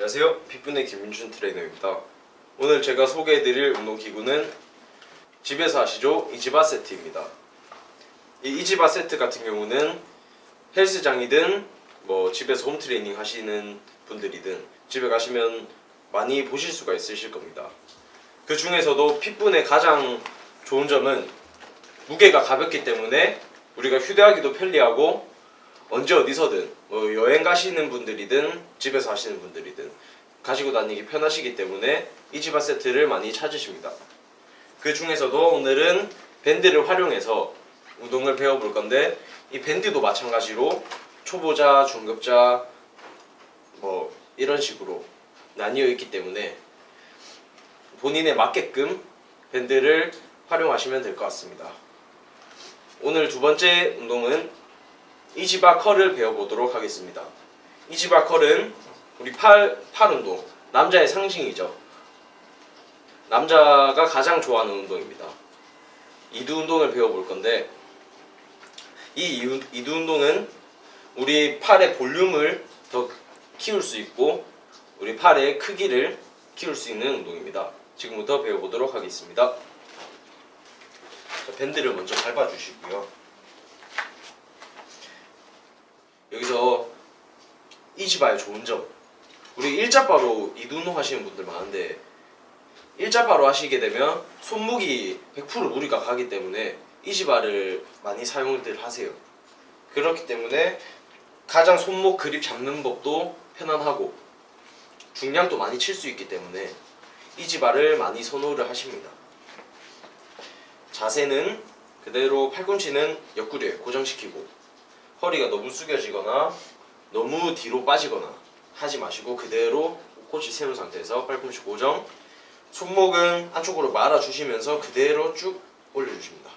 안녕하세요. 핏분의 김민준 트레이너입니다. 오늘 제가 소개해드릴 운동기구는 집에서 하시죠 이지바 세트입니다. 이 이지바 세트 같은 경우는 헬스장이든 뭐 집에서 홈트레이닝 하시는 분들이든 집에 가시면 많이 보실 수가 있으실 겁니다. 그 중에서도 핏분의 가장 좋은 점은 무게가 가볍기 때문에 우리가 휴대하기도 편리하고 언제 어디서든 뭐 여행 가시는 분들이든 집에서 하시는 분들이든 가지고 다니기 편하시기 때문에 이지바 세트를 많이 찾으십니다. 그 중에서도 오늘은 밴드를 활용해서 운동을 배워볼 건데 이 밴드도 마찬가지로 초보자, 중급자 뭐 이런 식으로 나뉘어 있기 때문에 본인에 맞게끔 밴드를 활용하시면 될 것 같습니다. 오늘 두 번째 운동은 이지바 컬을 배워보도록 하겠습니다. 이지바 컬은 우리 팔, 팔 운동, 남자의 상징이죠. 남자가 가장 좋아하는 운동입니다. 이두 운동을 배워볼 건데 이 이두, 운동은 우리 팔의 볼륨을 더 키울 수 있고 우리 팔의 크기를 키울 수 있는 운동입니다. 지금부터 배워보도록 하겠습니다. 자, 밴드를 먼저 밟아주시고요. 여기서 이지바의 좋은 점 우리 일자바로 이두 운동 하시는 분들 많은데 일자바로 하시게 되면 손목이 100% 무리가 가기 때문에 이지바를 많이 사용들 하세요. 그렇기 때문에 가장 손목 그립 잡는 법도 편안하고 중량도 많이 칠 수 있기 때문에 이지바를 많이 선호를 하십니다. 자세는 그대로 팔꿈치는 옆구리에 고정시키고 허리가 너무 숙여지거나 너무 뒤로 빠지거나 하지 마시고 그대로 꽃이 세운 상태에서 팔꿈치 고정 손목은 한쪽으로 말아주시면서 그대로 쭉 올려주십니다.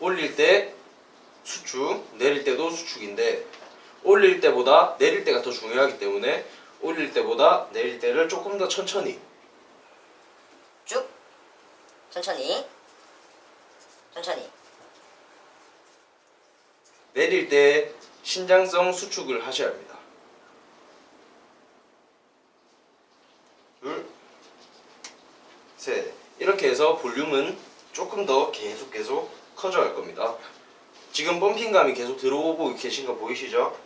올릴 때 수축, 내릴 때도 수축인데 올릴 때보다 내릴 때가 더 중요하기 때문에 올릴 때보다 내릴 때를 조금 더 천천히 쭉. 천천히. 천천히 내릴 때 신장성 수축을 하셔야 합니다. 둘, 셋. 이렇게 해서 볼륨은 조금 더 계속 계속 커져갈 겁니다. 지금 펌핑감이 계속 들어오고 계신 거 보이시죠?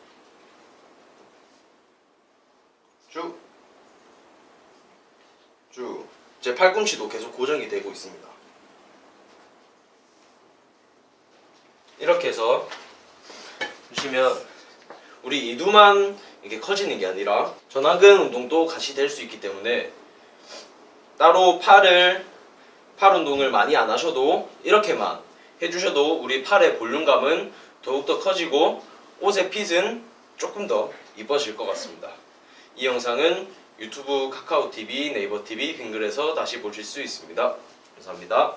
쭉, 쭉. 제 팔꿈치도 계속 고정이 되고 있습니다. 이렇게 해서 보시면 우리 이두만 이게 커지는 게 아니라 전완근 운동도 같이 될 수 있기 때문에 따로 팔을 팔 운동을 많이 안 하셔도 이렇게만 해주셔도 우리 팔의 볼륨감은 더욱더 커지고 옷의 핏은 조금 더 이뻐질 것 같습니다. 이 영상은 유튜브 카카오 TV, 네이버 TV, 빙글에서 다시 보실 수 있습니다. 감사합니다.